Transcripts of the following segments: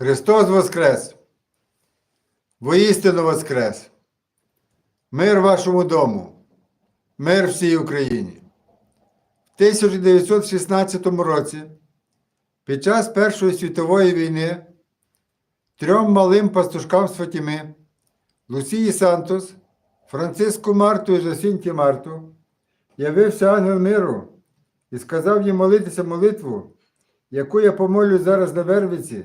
Христос Воскрес! Воістину Воскрес! Мир вашому дому! Мир всій Україні! В 1916 році, під час Першої світової війни, трьом малим пастушкам з Фатіми, Лусії Сантос, Франциску Марту і Жасінті Марту, явився ангел миру і сказав їм молитися молитву, яку я помолю зараз на Вервиці,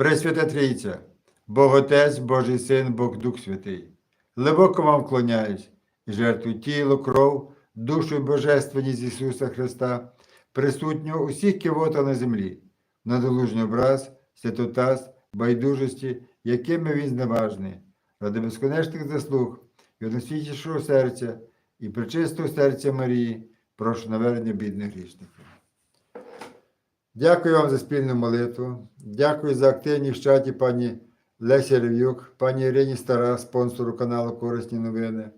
Пресвята Трійця, Бог Отець, Божий Син, Бог Дух Святий, глибоко вам вклоняюсь і жертвую тіло, кров, душу і божественність Ісуса Христа, присутнього усіх кивота на землі, надолужний образ, святотаз, байдужості, якими він зневажний, ради безконечних заслуг і односвітішого серця і причистого серця Марії, прошу навернення бідних грішників. Дякую вам за спільну молитву. Дякую за активність в чаті пані Лесі Рев'юк, пані Ірині Стара, спонсору каналу Корисні новини.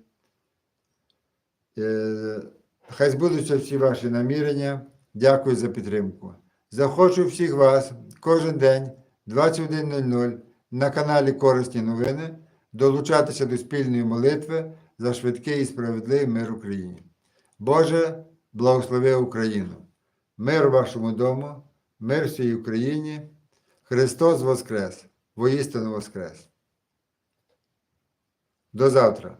Е, Хай збудуться всі ваші намірення. Дякую за підтримку. Захочу всіх вас кожен день 21.00 на каналі Корисні новини долучатися до спільної молитви за швидкий і справедливий мир Україні. Боже, благослови Україну, мир вашому дому, мир всій Україні. Христос Воскрес, воістину Воскрес. До завтра.